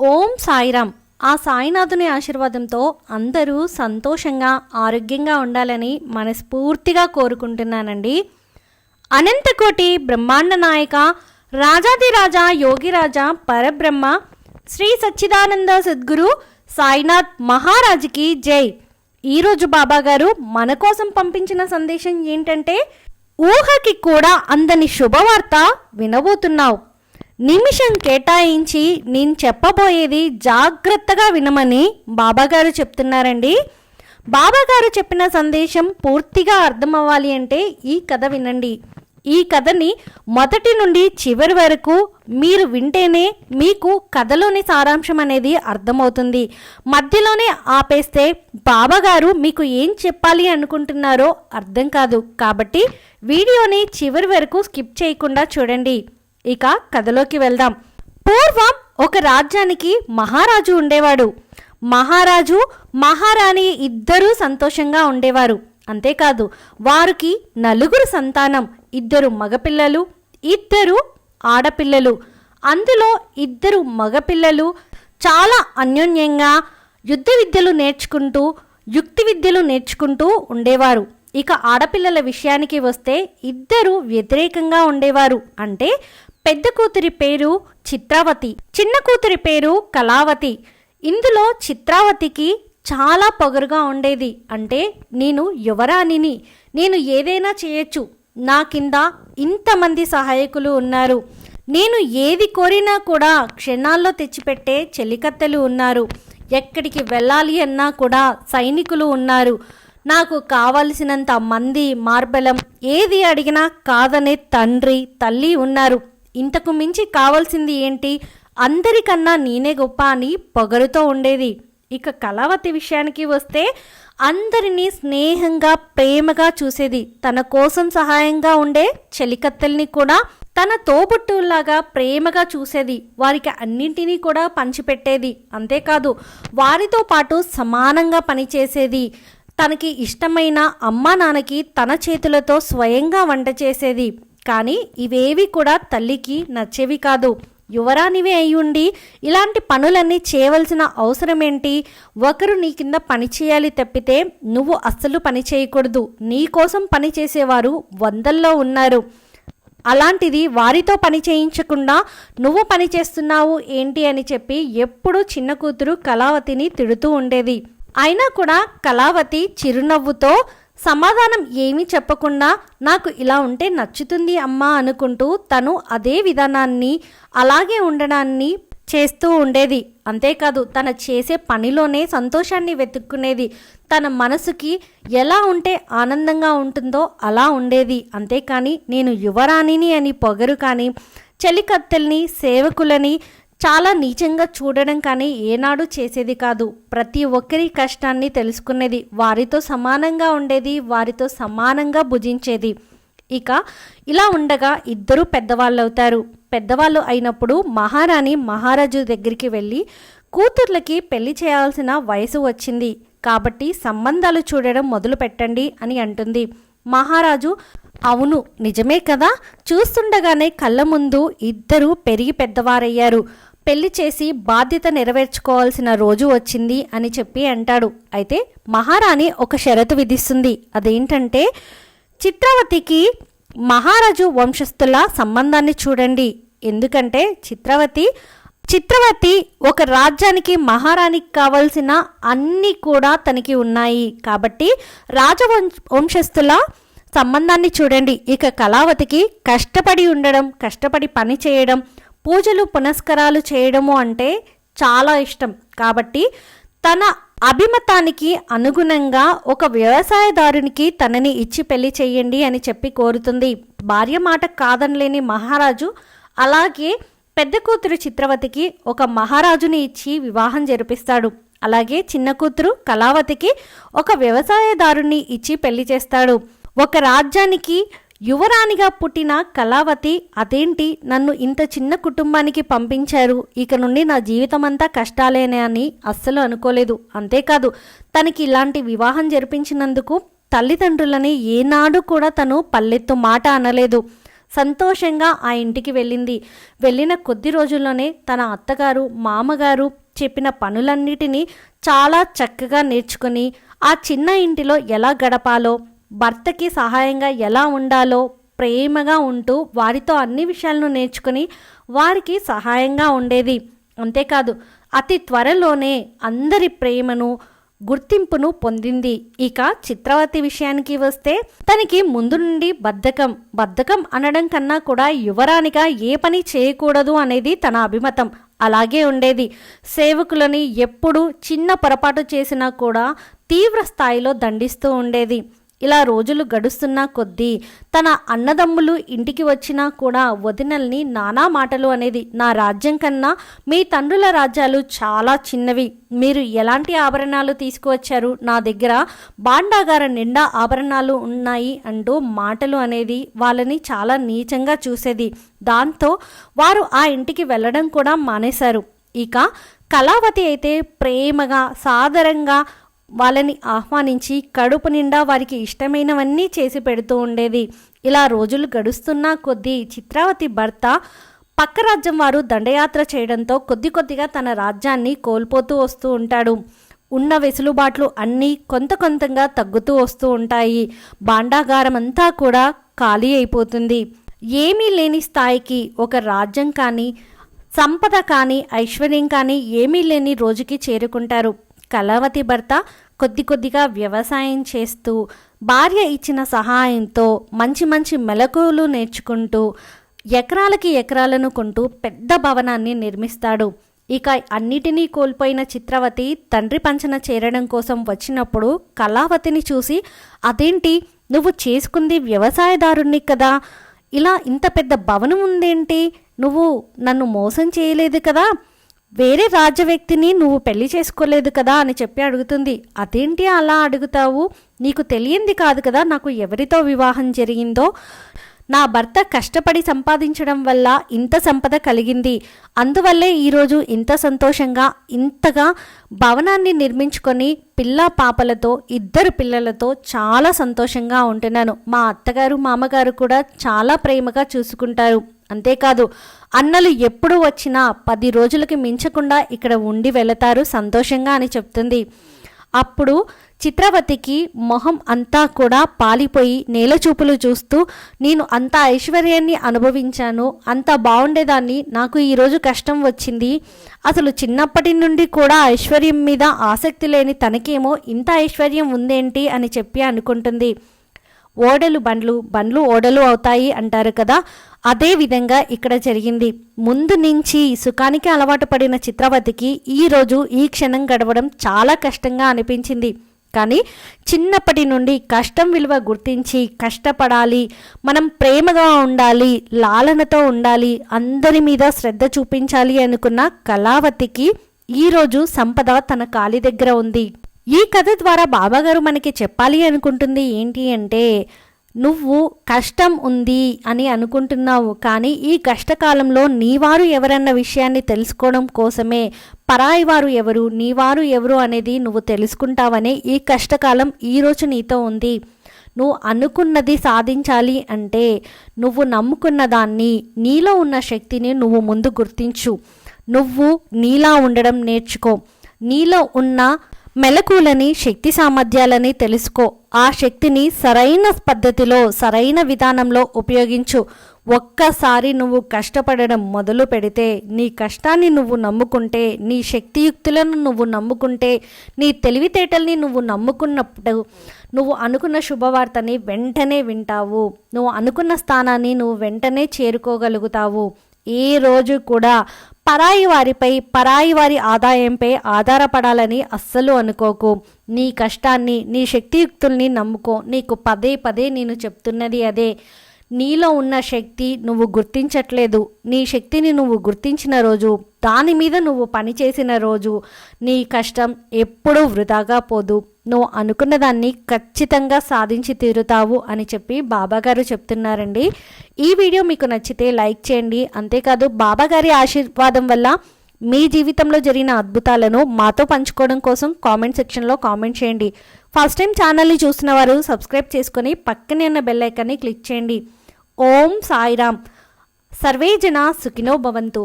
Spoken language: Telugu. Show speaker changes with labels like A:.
A: ఓం సాయిరామ్. ఆ సాయినాథుని ఆశీర్వాదంతో అందరూ సంతోషంగా ఆరోగ్యంగా ఉండాలని మనస్ఫూర్తిగా కోరుకుంటున్నానండి. అనంతకోటి బ్రహ్మాండ నాయక రాజాదిరాజా యోగిరాజా పరబ్రహ్మ శ్రీ సచ్చిదానంద సద్గురు సాయినాథ్ మహారాజుకి జై. ఈరోజు బాబా గారు మన కోసం పంపించిన సందేశం ఏంటంటే ఊహకి కూడా అందని శుభవార్త వినబోతున్నావు. నిమిషం కేటాయించి నేను చెప్పబోయేది జాగ్రత్తగా వినమని బాబాగారు చెప్తున్నారండి. బాబాగారు చెప్పిన సందేశం పూర్తిగా అర్థమవ్వాలి అంటే ఈ కథ వినండి. ఈ కథని మొదటి నుండి చివరి వరకు మీరు వింటేనే మీకు కథలోని సారాంశం అనేది అర్థమవుతుంది. మధ్యలోనే ఆపేస్తే బాబాగారు మీకు ఏం చెప్పాలి అనుకుంటున్నారో అర్థం కాదు. కాబట్టి వీడియోని చివరి వరకు స్కిప్ చేయకుండా చూడండి. ఇక కథలోకి వెళ్దాం. పూర్వం ఒక రాజ్యానికి మహారాజు ఉండేవాడు. మహారాజు మహారాణి ఇద్దరూ సంతోషంగా ఉండేవారు. అంతేకాదు వారికి నలుగురు సంతానం ఇద్దరు మగపిల్లలు ఇద్దరు ఆడపిల్లలు. అందులో ఇద్దరు మగపిల్లలు చాలా అన్యోన్యంగా యుద్ధ విద్యలు నేర్చుకుంటూ యుక్తి విద్యలు నేర్చుకుంటూ ఉండేవారు. ఇక ఆడపిల్లల విషయానికి వస్తే ఇద్దరు వ్యతిరేకంగా ఉండేవారు. అంటే పెద్ద కూతురి పేరు చిత్రావతి చిన్న కూతురి పేరు కళావతి. ఇందులో చిత్రావతికి చాలా పొగరుగా ఉండేది. అంటే నేను యువరాణిని. నేను ఏదైనా చేయొచ్చు. నా కింద ఇంతమంది సహాయకులు ఉన్నారు. నేను ఏది కోరినా కూడా క్షణాల్లో తెచ్చిపెట్టే చెలికత్తెలు ఉన్నారు. ఎక్కడికి వెళ్ళాలి అన్నా కూడా సైనికులు ఉన్నారు. నాకు కావలసినంత మంది మార్బలం ఏది అడిగినా కాదనే తండ్రి తల్లి ఉన్నారు. ఇంతకు మించి కావాల్సింది ఏంటి? అందరికన్నా నేనే గొప్ప అని పొగరుతో ఉండేది. ఇక కళావతి విషయానికి వస్తే అందరినీ స్నేహంగా ప్రేమగా చూసేది. తన కోసం సహాయంగా ఉండే చెలికత్తెల్ని కూడా తన తోబుట్టులాగా ప్రేమగా చూసేది. వారికి అన్నింటినీ కూడా పంచిపెట్టేది. అంతేకాదు వారితో పాటు సమానంగా పనిచేసేది. తనకి ఇష్టమైన అమ్మా నాన్నకి తన చేతులతో స్వయంగా వంట చేసేది. కానీ ఇవేవి కూడా తల్లికి నచ్చేవి కాదు. యువరానివి అయ్యుండి ఇలాంటి పనులన్నీ చేయవలసిన అవసరం ఏంటి ఒకరు నీ కింద పని చేయాలి తప్పితే నువ్వు అస్సలు పని చేయకూడదు. నీ కోసం పని చేసేవారు వందల్లో ఉన్నారు. అలాంటిది వారితో పని చేయించకుండా నువ్వు పని చేస్తున్నావు ఏంటి అని చెప్పి ఎప్పుడూ చిన్న కూతురు కళావతిని తిడుతూ ఉండేది. అయినా కూడా కళావతి చిరునవ్వుతో సమాధానం ఏమీ చెప్పకుండా నాకు ఇలా ఉంటే నచ్చుతుంది అమ్మా అనుకుంటూ తను అదే విధానాన్ని అలాగే ఉండడాన్ని చేస్తూ ఉండేది. అంతేకాదు తన చేసే పనిలోనే సంతోషాన్ని వెతుక్కునేది. తన మనసుకి ఎలా ఉంటే ఆనందంగా ఉంటుందో అలా ఉండేది. అంతేకాని నేను యువరాణిని అని పొగరు కానీ చెలికత్తెల్ని సేవకులని చాలా నీచంగా చూడడం కానీ ఏనాడు చేసేది కాదు. ప్రతి ఒక్కరి కష్టాన్ని తెలుసుకునేది వారితో సమానంగా ఉండేది వారితో సమానంగా భుజించేది. ఇక ఇలా ఉండగా ఇద్దరు పెద్దవాళ్ళు అవుతారు పెద్దవాళ్ళు అయినప్పుడు మహారాణి మహారాజు దగ్గరికి వెళ్ళి కూతుర్లకి పెళ్ళి చేయాల్సిన వయసు వచ్చింది. కాబట్టి సంబంధాలు చూడడం మొదలు పెట్టండి అని అంటుంది. మహారాజు అవును నిజమే కదా? చూస్తుండగానే కళ్ళ ముందు ఇద్దరు పెరిగి పెద్దవారయ్యారు. పెళ్ళి చేసి బాధ్యత నెరవేర్చుకోవాల్సిన రోజు వచ్చింది అని చెప్పి అంటాడు. అయితే మహారాణి ఒక షరతు విధిస్తుంది. అదేంటంటే చిత్రవతికి మహారాజు వంశస్థుల సంబంధాన్ని చూడండి. ఎందుకంటే చిత్రవతి చిత్రవతి ఒక రాజ్యానికి మహారాణికి కావలసిన అన్నీ కూడా తనకి ఉన్నాయి. కాబట్టి రాజవంశ వంశస్థుల సంబంధాన్ని చూడండి. ఇక కళావతికి కష్టపడి ఉండడం కష్టపడి పని చేయడం పూజలు పునస్కారాలు చేయడము అంటే చాలా ఇష్టం. కాబట్టి తన అభిమతానికి అనుగుణంగా ఒక వ్యవసాయదారునికి తనని ఇచ్చి పెళ్ళి చేయండి అని చెప్పి కోరుతుంది. భార్య మాట కాదనలేని మహారాజు అలాగే పెద్ద కూతురు చిత్రవతికి ఒక మహారాజుని ఇచ్చి వివాహం జరిపిస్తాడు. అలాగే చిన్న కూతురు కళావతికి ఒక వ్యవసాయదారుని ఇచ్చి పెళ్ళి చేస్తాడు. ఒక రాజ్యానికి యువరాణిగా పుట్టిన కళావతి అదేంటి నన్ను ఇంత చిన్న కుటుంబానికి పంపించారు? ఇక నుండి నా జీవితమంతా కష్టాలేనే అని అస్సలు అనుకోలేదు. అంతేకాదు తనకి ఇలాంటి వివాహం జరిపించినందుకు తల్లిదండ్రులని ఏనాడు కూడా తను పల్లెత్తు మాట అనలేదు. సంతోషంగా ఆ ఇంటికి వెళ్ళింది. వెళ్ళిన కొద్ది రోజుల్లోనే తన అత్తగారు మామగారు చెప్పిన పనులన్నిటినీ చాలా చక్కగా నేర్చుకుని ఆ చిన్న ఇంటిలో ఎలా గడపాలో భర్తకి సహాయంగా ఎలా ఉండాలో ప్రేమగా ఉంటూ వారితో అన్ని విషయాలను నేర్చుకుని వారికి సహాయంగా ఉండేది. అంతేకాదు అతి త్వరలోనే అందరి ప్రేమను గుర్తింపును పొందింది. ఇక చిత్రవతి విషయానికి వస్తే తనకి ముందు నుండి బద్ధకం బద్ధకం అనడం కన్నా కూడా యువరానిగా ఏ పని చేయకూడదు అనేది తన అభిమతం. అలాగే ఉండేది. సేవకులని ఎప్పుడు చిన్న పొరపాటు చేసినా కూడా తీవ్ర స్థాయిలో దండిస్తూ ఉండేది. ఇలా రోజులు గడుస్తున్న కొద్దీ తన అన్నదమ్ములు ఇంటికి వచ్చినా కూడా వదినల్ని నానా మాటలు అనేది నా రాజ్యం కన్నా మీ తండ్రుల రాజ్యాలు చాలా చిన్నవి. మీరు ఎలాంటి ఆభరణాలు తీసుకువచ్చారు? నా దగ్గర బాండాగార నిండా ఆభరణాలు ఉన్నాయి అంటూ మాటలు అనేది వాళ్ళని చాలా నీచంగా చూసేది. దాంతో వారు ఆ ఇంటికి వెళ్ళడం కూడా మానేశారు. ఇక కళావతి అయితే ప్రేమగా సాదరంగా వాళ్ళని ఆహ్వానించి కడుపు నిండా వారికి ఇష్టమైనవన్నీ చేసి పెడుతూ ఉండేది. ఇలా రోజులు గడుస్తున్న కొద్దీ చిత్రావతి భర్త పక్క రాజ్యం వారు దండయాత్ర చేయడంతో కొద్ది కొద్దిగా తన రాజ్యాన్ని కోల్పోతూ వస్తూ ఉంటాడు. ఉన్న వెసులుబాట్లు అన్నీ కొంత కొంతంగా తగ్గుతూ వస్తూ ఉంటాయి. భాండాగారం అంతా కూడా ఖాళీ అయిపోతుంది. ఏమీ లేని స్థాయికి ఒక రాజ్యం కానీ సంపద కానీ ఐశ్వర్యం కానీ ఏమీ లేని రోజుకి చేరుకుంటారు. కళావతి భర్త కొద్ది కొద్దిగా వ్యవసాయం చేస్తూ భార్య ఇచ్చిన సహాయంతో మంచి మంచి మెలకువలు నేర్చుకుంటూ ఎకరాలకి ఎకరాలను కొంటూ పెద్ద భవనాన్ని నిర్మిస్తాడు. ఇక అన్నిటినీ కోల్పోయిన చిత్రవతి తండ్రి పంచన చేరడం కోసం వచ్చినప్పుడు కళావతిని చూసి అదేంటి? నువ్వు చేసుకుంది వ్యవసాయదారుణ్ణి కదా? ఇలా ఇంత పెద్ద భవనం ఉందేంటి? నువ్వు నన్ను మోసం చేయలేదు కదా? వేరే రాజ్య వ్యక్తిని నువ్వు పెళ్ళి చేసుకోలేదు కదా అని చెప్పి అడుగుతుంది. అదేంటి అలా అడుగుతావు? నీకు తెలియంది కాదు కదా నాకు ఎవరితో వివాహం జరిగిందో? నా భర్త కష్టపడి సంపాదించడం వల్ల ఇంత సంపద కలిగింది. అందువల్లే ఈరోజు ఇంత సంతోషంగా ఇంతగా భవనాన్ని నిర్మించుకొని పిల్ల పాపలతో ఇద్దరు పిల్లలతో చాలా సంతోషంగా ఉంటున్నాను. మా అత్తగారు మామగారు కూడా చాలా ప్రేమగా చూసుకుంటారు. అంతేకాదు అన్నలు ఎప్పుడు వచ్చినా పది రోజులకి మించకుండా ఇక్కడ ఉండి వెళతారు సంతోషంగా అని చెప్తుంది. అప్పుడు చిత్రవతికి మొహం అంతా కూడా పాలిపోయి నేల చూపులు చూస్తూ నేను అంత ఐశ్వర్యాన్ని అనుభవించాను అంత బాగుండేదాన్ని నాకు ఈరోజు కష్టం వచ్చింది. అసలు చిన్నప్పటి నుండి కూడా ఐశ్వర్యం మీద ఆసక్తి లేని తనకేమో ఇంత ఐశ్వర్యం ఉందేంటి? అని చెప్పి అనుకుంటుంది. ఓడలు బండ్లు బండ్లు ఓడలు అవుతాయి అంటారు కదా. అదే విధంగా ఇక్కడ జరిగింది. ముందు నుంచి సుఖానికి అలవాటు పడిన చిత్రవతికి ఈరోజు ఈ క్షణం గడవడం చాలా కష్టంగా అనిపించింది. కానీ చిన్నప్పటి నుండి కష్టం విలువ గుర్తించి కష్టపడాలి మనం ప్రేమగా ఉండాలి లాలనతో ఉండాలి అందరి మీద శ్రద్ధ చూపించాలి అనుకున్న కళావతికి ఈరోజు సంపద తన కాలి దగ్గర ఉంది. ఈ కథ ద్వారా బాబాగారు మనకి చెప్పాలి అనుకుంటుంది. ఏంటి అంటే నువ్వు కష్టం ఉంది అని అనుకుంటున్నావు కానీ ఈ కష్టకాలంలో నీవారు ఎవరన్న విషయాన్ని తెలుసుకోవడం కోసమే. పరాయి వారు ఎవరు నీవారు ఎవరు అనేది నువ్వు తెలుసుకుంటావనే ఈ కష్టకాలం ఈరోజు నీతో ఉంది. నువ్వు అనుకున్నది సాధించాలి అంటే నువ్వు నమ్ముకున్న దాన్ని నీలో ఉన్న శక్తిని నువ్వు ముందు గుర్తించు. నువ్వు నీలా ఉండడం నేర్చుకో. నీలో ఉన్న మెలకులని శక్తి సామర్థ్యాలని తెలుసుకో. ఆ శక్తిని సరైన పద్ధతిలో సరైన విధానంలో ఉపయోగించు. ఒక్కసారి నువ్వు కష్టపడడం మొదలు పెడితే నీ కష్టాన్ని నువ్వు నమ్ముకుంటే నీ శక్తియుక్తులను నువ్వు నమ్ముకుంటే నీ తెలివితేటల్ని నువ్వు నమ్ముకున్నప్పుడు నువ్వు అనుకున్న శుభవార్తని వెంటనే వింటావు. నువ్వు అనుకున్న స్థానాన్ని నువ్వు వెంటనే చేరుకోగలుగుతావు. ఏ రోజు కూడా పరాయి వారిపై పరాయి వారి ఆదాయంపై ఆధారపడాలని అస్సలు అనుకోకు. నీ కష్టాన్ని నీ శక్తియుక్తుల్ని నమ్ముకో. నీకు పదే పదే నేను చెప్తున్నది అదే. నీలో ఉన్న శక్తి నువ్వు గుర్తించట్లేదు. నీ శక్తిని నువ్వు గుర్తించిన రోజు దాని మీద నువ్వు పనిచేసిన రోజు నీ కష్టం ఎప్పుడూ వృధాగా పోదు. నువ్వు అనుకున్న దాన్ని ఖచ్చితంగా సాధించి తీరుతావు అని చెప్పి బాబాగారు చెప్తున్నారండి. ఈ వీడియో మీకు నచ్చితే లైక్ చేయండి. అంతేకాదు బాబాగారి ఆశీర్వాదం వల్ల మీ జీవితంలో జరిగిన అద్భుతాలను మాతో పంచుకోవడం కోసం కామెంట్ సెక్షన్లో కామెంట్ చేయండి. ఫస్ట్ టైం ఛానల్ని చూసిన వారు సబ్స్క్రైబ్ చేసుకొని పక్కనే ఉన్న బెల్ ఐకాన్ని క్లిక్ చేయండి. ఓం సాయిరామ్. సర్వే జన సుఖినో భవంతు.